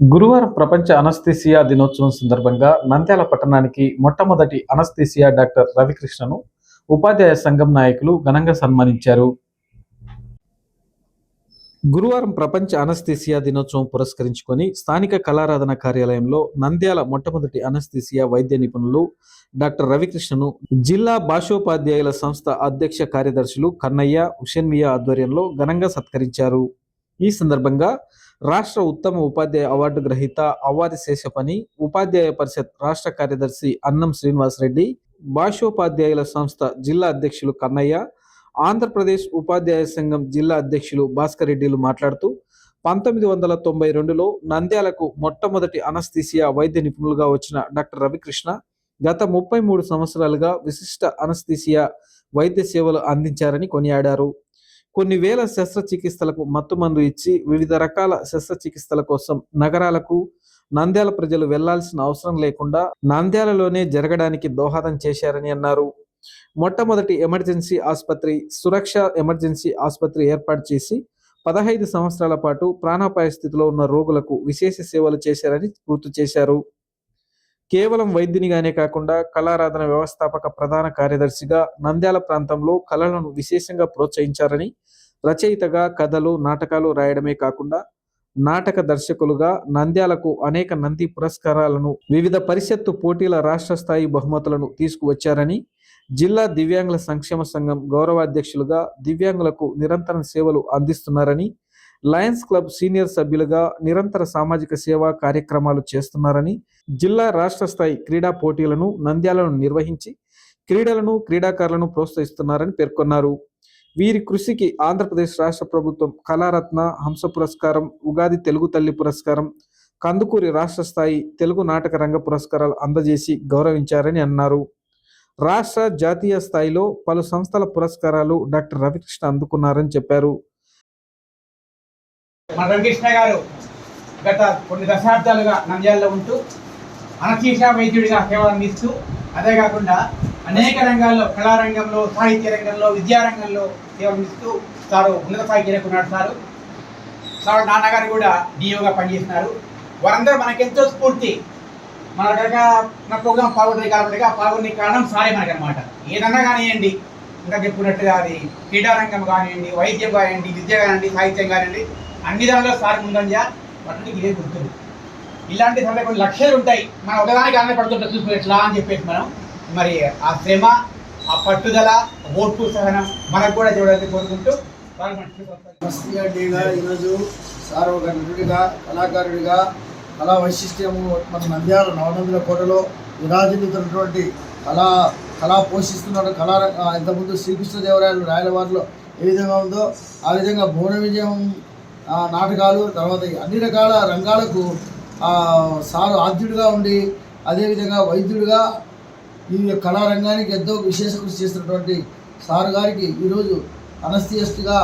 గురువారం ప్రపంచ అనస్థీసియా దినోత్సవం సందర్భంగా నంద్యాల పట్టణానికి మొట్టమొదటి అనస్థీసియా డాక్టర్ రవికృష్ణను ఉపాధ్యాయ సంఘం నాయకులు ఘనంగా సన్మానించారు. గురువారం ప్రపంచ అనస్థీసియా దినోత్సవం పురస్కరించుకొని స్థానిక కళారాధన కార్యాలయంలో నంద్యాల మొట్టమొదటి అనస్థీసియా వైద్య నిపుణులు డాక్టర్ రవికృష్ణను జిల్లా భాషోపాధ్యాయుల సంస్థ అధ్యక్ష కార్యదర్శులు కన్నయ్య హుషన్మియా ఆధ్వర్యంలో ఘనంగా సత్కరించారు. ఈ సందర్భంగా రాష్ట్ర ఉత్తమ ఉపాధ్యాయ అవార్డు గ్రహీత అవారి శేషపని ఉపాధ్యాయ పరిషత్ రాష్ట్ర కార్యదర్శి అన్నం శ్రీనివాసరెడ్డి భాషోపాధ్యాయుల సంస్థ జిల్లా అధ్యక్షులు కన్నయ్య ఆంధ్రప్రదేశ్ ఉపాధ్యాయ సంఘం జిల్లా అధ్యక్షులు భాస్కర్ రెడ్డిలు మాట్లాడుతూ పంతొమ్మిది వందల తొంభై రెండులో నంద్యాలకు మొట్టమొదటి అనస్థీసియా వైద్య నిపుణులుగా వచ్చిన డాక్టర్ రవికృష్ణ గత ముప్పై మూడు సంవత్సరాలుగా విశిష్ట అనస్థీసియా వైద్య సేవలు అందించారని కొనియాడారు. కొన్ని వేల శస్త్రచికిత్సలకు మత్తుమందు ఇచ్చి వివిధ రకాల శస్త్రచికిత్సల కోసం నగరాలకు నంద్యాల ప్రజలు వెళ్ళాల్సిన అవసరం లేకుండా నంద్యాలలోనే జరగడానికి దోహదం చేశారని అన్నారు. మొట్టమొదటి ఎమర్జెన్సీ ఆసుపత్రి సురక్ష ఎమర్జెన్సీ ఆసుపత్రి ఏర్పాటు చేసి పదహైదు సంవత్సరాల పాటు ప్రాణాపాయ స్థితిలో ఉన్న రోగులకు విశేష సేవలు చేశారని గుర్తు చేశారు. కేవలం వైద్యునిగానే కాకుండా కళారాధన వ్యవస్థాపక ప్రధాన కార్యదర్శిగా నంద్యాల ప్రాంతంలో కళలను విశేషంగా ప్రోత్సహించారని రచయితగా కథలు నాటకాలు రాయడమే కాకుండా నాటక దర్శకులుగా నంద్యాలకు అనేక నంది పురస్కారాలను వివిధ పరిషత్తు పోటీల రాష్ట్ర స్థాయి బహుమతులను తీసుకువచ్చారని జిల్లా దివ్యాంగుల సంక్షేమ సంఘం గౌరవాధ్యక్షులుగా దివ్యాంగులకు నిరంతరం సేవలు అందిస్తున్నారని లయన్స్ క్లబ్ సీనియర్ సభ్యులుగా నిరంతర సామాజిక సేవా కార్యక్రమాలు చేస్తున్నారని జిల్లా రాష్ట్ర స్థాయి క్రీడా పోటీలను నంద్యాలను నిర్వహించి క్రీడలను క్రీడాకారులను ప్రోత్సహిస్తున్నారని పేర్కొన్నారు. వీరి కృషికి ఆంధ్రప్రదేశ్ రాష్ట్ర ప్రభుత్వం కళారత్న హంస పురస్కారం ఉగాది తెలుగు తల్లి పురస్కారం కందుకూరి రాష్ట్ర స్థాయి తెలుగు నాటక రంగ పురస్కారాలు అందజేసి గౌరవించారని అన్నారు. రాష్ట్ర జాతీయ స్థాయిలో పలు సంస్థల పురస్కారాలు డాక్టర్ రవికృష్ణ అందుకున్నారని చెప్పారు. రవికృష్ణ గారు గత కొన్ని దశాబ్దాలుగా నంద్యాలలో ఉంటూ అనశీష వైద్యుడిగా సేవలు అందిస్తూ అదే కాకుండా అనేక రంగాల్లో కళారంగంలో సాహిత్య రంగంలో విద్యారంగంలో సేవలు అందిస్తూ సారు ఉన్నత స్థాయి చేరుకున్నాడు సారు. సారు నాన్నగారు కూడా డిఓగా పనిచేస్తున్నారు. వారందరూ మనకెంతో స్ఫూర్తి. మన కనుక మన ప్రోగ్రామ్ పాల్గొంటుంది కాబట్టి ఆ పాల్గొనే కారణం సారే మనకనమాట ఏదన్నా కానివ్వండి ఇంకా చెప్పుకున్నట్టుగా అది క్రీడారంగం కానివ్వండి వైద్యం కానివ్వండి విద్య కానివ్వండి సాహిత్యం కానివ్వండి అన్ని దానిలో సార్ ముందంజా వాటికి ఇదే గుర్తుంది. ఇలాంటి సభలో కొన్ని లక్ష్యాలు ఉంటాయి. మనం ఒకదానికి ఆనందపడుతుంటాం చూసుకో ఎట్లా అని చెప్పేసి మనం మరి ఆ శ్రమ ఆ పట్టుదల ఓర్పు సహనం మనకు కూడా చూడాలని కోరుకుంటూ వాళ్ళు మనకి మస్తిగా ఈరోజు సార్ ఒక నటుడిగా కళాకారుడిగా కళా వైశిష్ట్యము మన నంద్యాల నవనందుల కోటలో విరాజిల్లుతున్నటువంటి కళా కళా పోషిస్తున్న కళా ఇంతకుముందు శ్రీకృష్ణదేవరాయలు రాయలవారిలో ఏ విధంగా ఉందో ఆ విధంగా భువన విజయం నాటకాలు తర్వాత అన్ని రకాల రంగాలకు సారు ఆద్యుడిగా ఉండి అదేవిధంగా వైద్యుడిగా ఈ కళారంగానికి ఎంతో విశేష కృషి చేసినటువంటి సార్ గారికి ఈరోజు అనస్థియస్ట్గా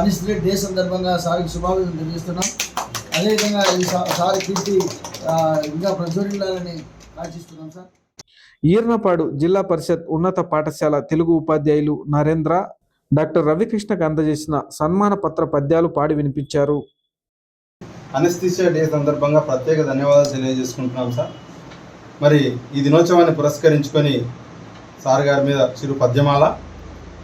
అనిస్ట్రేట్ డే సందర్భంగా సార్కి శుభాభివృద్ధి తెలియజేస్తున్నాం. అదేవిధంగా ఈ సారి సార్ కీర్తి ఇంకా ప్రజ్వరిల్లాలని ఆశిస్తున్నాం సార్. ఈర్నపాడు జిల్లా పరిషత్ ఉన్నత పాఠశాల తెలుగు ఉపాధ్యాయులు నరేంద్ర డాక్టర్ రవికృష్ణకు అందజేసిన సన్మాన పత్ర పద్యాలు పాడి వినిపించారు. అనస్థిషియా డే సందర్భంగా ప్రత్యేక ధన్యవాదాలు తెలియజేసుకుంటున్నాం సార్. మరి ఈ దినోత్సవాన్ని పురస్కరించుకొని సార్ గారి మీద చిరు పద్యమాల.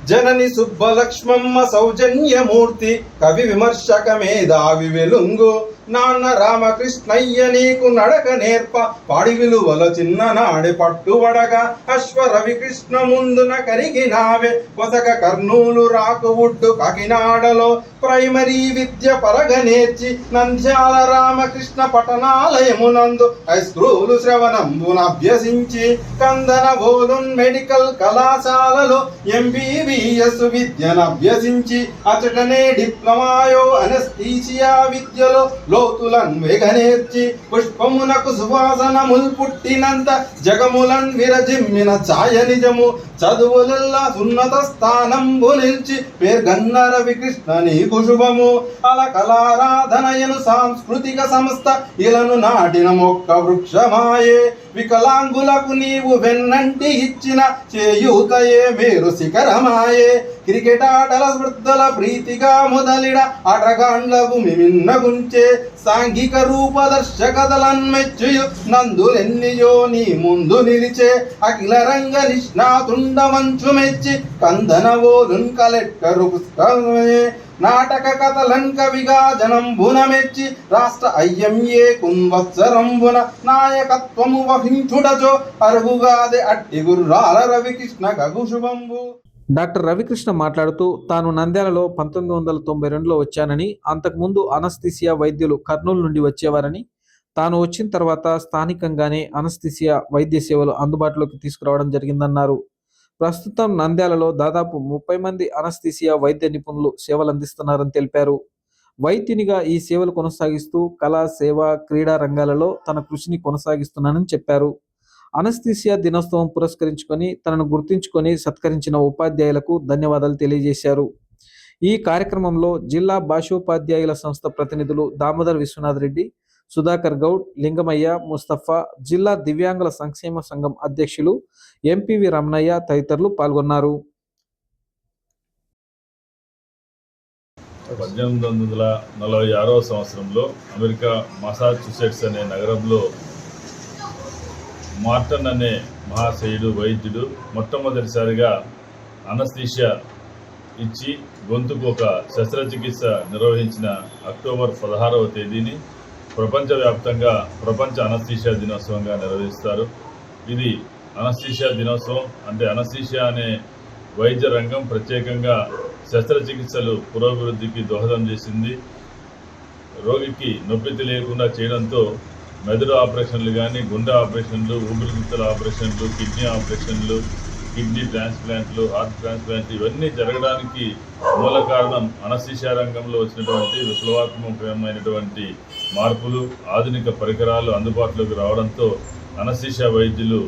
జనని సుబ్బలక్ష్మమ్మ సౌజన్యమూర్తి కవి విమర్శక మేధావి వెలుంగు. నాన్న రామకృష్ణయ్య నీకు నడక నేర్ప. పాడి విలువల చిన్ననాడే పట్టువడగ అశ్వ రవికృష్ణ ముందున కరిగినావే. కొసక కర్నూలు రాకువుడ్డు కాకినాడలో ప్రైమరీ విద్య పరగ నేర్చి. నంద్యాల రామకృష్ణ పట్టణాలయమునందు హైస్కూలు శ్రవణంబున అభ్యసించి. కందన బోలున్ మెడికల్ కళాశాలలో ఎంబీబీఎస్ విద్యను అభ్యసించి. అచటనే డిప్లొమాయో అనస్థీసియా విద్యలో జ్యోతులన్ వెగనేర్చి పుష్పమునకు సువాసనముల్ పుట్టినంత జగములన్ విరజిమ్మిన ఛాయ నిజము చదువులల్లా ఉన్నత స్థానంబు నిలిచి పేర్గన్న రవికృష్ణ నీకు శుభము. అల కళారాధనయను సాంస్కృతిక సంస్థ ఇలను నాటిన మొక్క వృక్షమాయే. వికలాంగులకు నీవు వెన్నంటి ఇచ్చిన చేయూతయే మీరు శిఖరమాయే. క్రికెట్ ఆటల వృద్ధుల ప్రీతిగా మొదలిడ ఆటగాండ్లకు మిమిన్నగుంచే సాంఘిక రూపదర్శకతలన్మెచ్చుయు నందులెన్నియో నీ ముందు నిలిచే. అఖిల రంగ నిష్ణాతుండ మంచు మెచ్చి కందనవోలున్ కలెక్టరు పుస్తకమే నాటక కథలంక కవిగా మెచ్చి రాష్ట్ర అయ్యంఏ కున్వత్సరంబున నాయకత్వము వహించుడచో అరుగుగాదే అట్టి గుర్రాల రవికృష్ణ గగు శుభంబు. డాక్టర్ రవికృష్ణ మాట్లాడుతూ తాను నంద్యాలలో పంతొమ్మిది వందల తొంభై రెండులో వచ్చానని అంతకుముందు అనస్థిసియా వైద్యులు కర్నూలు నుండి వచ్చేవారని తాను వచ్చిన తర్వాత స్థానికంగానే అనస్థిసియా వైద్య సేవలు అందుబాటులోకి తీసుకురావడం జరిగిందన్నారు. ప్రస్తుతం నంద్యాలలో దాదాపు ముప్పై మంది అనస్థిసియా వైద్య నిపుణులు సేవలు అందిస్తున్నారని తెలిపారు. వైద్యునిగా ఈ సేవలు కొనసాగిస్తూ కళా సేవ క్రీడా రంగాలలో తన కృషిని కొనసాగిస్తున్నానని చెప్పారు. అనస్థిసియా దినోత్సవం పురస్కరించుకొని తనను గుర్తించుకొని సత్కరించిన ఉపాధ్యాయులకు ధన్యవాదాలు తెలియజేశారు. ఈ కార్యక్రమంలో జిల్లా భాషోపాధ్యాయుల సంస్థ ప్రతినిధులు దామోదర్ విశ్వనాథ్ రెడ్డి సుధాకర్ గౌడ్ లింగమయ్య ముస్తఫా జిల్లా దివ్యాంగుల సంక్షేమ సంఘం అధ్యక్షులు ఎంపీవి రమణయ్య తదితరులు పాల్గొన్నారు. పద్దెనిమిది వందల నలభై ఆరవ సంవత్సరంలో అమెరికా మసాచుసెట్స్ అనే నగరంలో మార్టన్ అనే మహాశయుడు వైద్యుడు మొట్టమొదటిసారిగా అనస్థీషియా ఇచ్చి గొంతుకు ఒక శస్త్రచికిత్స నిర్వహించిన అక్టోబర్ పదహారవ తేదీని ప్రపంచవ్యాప్తంగా ప్రపంచ అనస్థీషియా దినోత్సవంగా నిర్వహిస్తారు. ఇది అనస్థీషియా దినోత్సవం అంటే అనస్థీషియా అనే వైద్య రంగం ప్రత్యేకంగా శస్త్రచికిత్సలు పురోభివృద్ధికి దోహదం చేసింది. రోగికి నొప్పి తెలియకుండా చేయడంతో మెదడు ఆపరేషన్లు కానీ గుండె ఆపరేషన్లు ఊపిరితిత్తుల ఆపరేషన్లు కిడ్నీ ఆపరేషన్లు కిడ్నీ ట్రాన్స్ప్లాంట్లు హార్ట్ ట్రాన్స్ప్లాంట్ ఇవన్నీ జరగడానికి మూల కారణం అనస్థిషియా రంగంలో వచ్చినటువంటి విప్లవాత్మకమైనటువంటి మార్పులు ఆధునిక పరికరాలు అందుబాటులోకి రావడంతో అనస్థిషియా వైద్యులు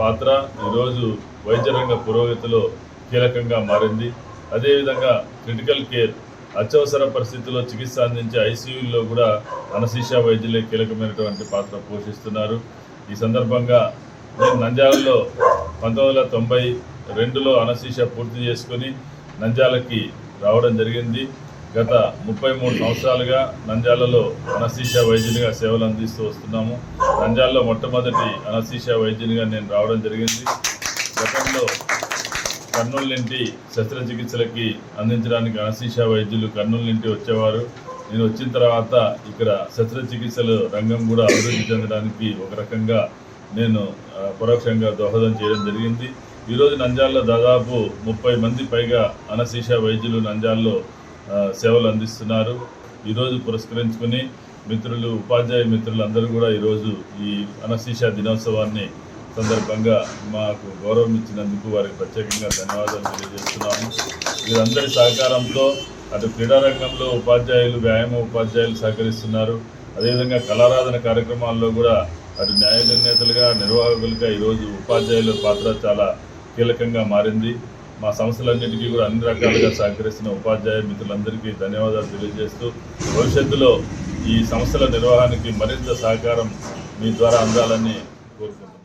పాత్ర ఈరోజు వైద్యరంగ పురోగతిలో కీలకంగా మారింది. అదేవిధంగా క్రిటికల్ కేర్ అత్యవసర పరిస్థితుల్లో చికిత్స అందించే ఐసీయూల్లో కూడా అనశిషా వైద్యులే కీలకమైనటువంటి పాత్ర పోషిస్తున్నారు. ఈ సందర్భంగా నేను నంద్యాలలో పంతొమ్మిది వందల తొంభై రెండులో అనశీష పూర్తి చేసుకొని నంద్యాలకి రావడం జరిగింది. గత ముప్పై మూడు సంవత్సరాలుగా నంద్యాలలో అనశీష వైద్యునిగా సేవలు అందిస్తూ వస్తున్నాము. నంద్యాలలో మొట్టమొదటి అనశీషా వైద్యునిగా నేను రావడం జరిగింది. గతంలో కర్నూలు నుండి శస్త్రచికిత్సలకి అందించడానికి అనశీష వైద్యులు కర్నూలు నుండి వచ్చేవారు. నేను వచ్చిన తర్వాత ఇక్కడ శస్త్రచికిత్సల రంగం కూడా అభివృద్ధి చెందడానికి ఒక రకంగా నేను పరోక్షంగా దోహదం చేయడం జరిగింది. ఈరోజు నంద్యాలలో దాదాపు ముప్పై మంది పైగా అనశీష వైద్యులు నంద్యాలలో సేవలు అందిస్తున్నారు. ఈరోజు పురస్కరించుకుని మిత్రులు ఉపాధ్యాయ మిత్రులు అందరూ కూడా ఈరోజు ఈ అనశీష దినోత్సవాన్ని సందర్భంగా మాకు గౌరవం ఇచ్చినందుకు వారికి ప్రత్యేకంగా ధన్యవాదాలు తెలియజేస్తున్నాము. వీరందరి సహకారంతో అటు క్రీడారంగంలో ఉపాధ్యాయులు వ్యాయామ ఉపాధ్యాయులు సహకరిస్తున్నారు. అదేవిధంగా కళారాధన కార్యక్రమాల్లో కూడా అటు న్యాయ నిర్ణేతలుగా నిర్వాహకులుగా ఈరోజు ఉపాధ్యాయుల పాత్ర చాలా కీలకంగా మారింది. మా సంస్థలన్నిటికీ కూడా అన్ని రకాలుగా సహకరిస్తున్న ఉపాధ్యాయ మిత్రులందరికీ ధన్యవాదాలు తెలియజేస్తూ భవిష్యత్తులో ఈ సంస్థల నిర్వహణకి మరింత సహకారం మీ ద్వారా అందాలని కోరుకుంటున్నాను.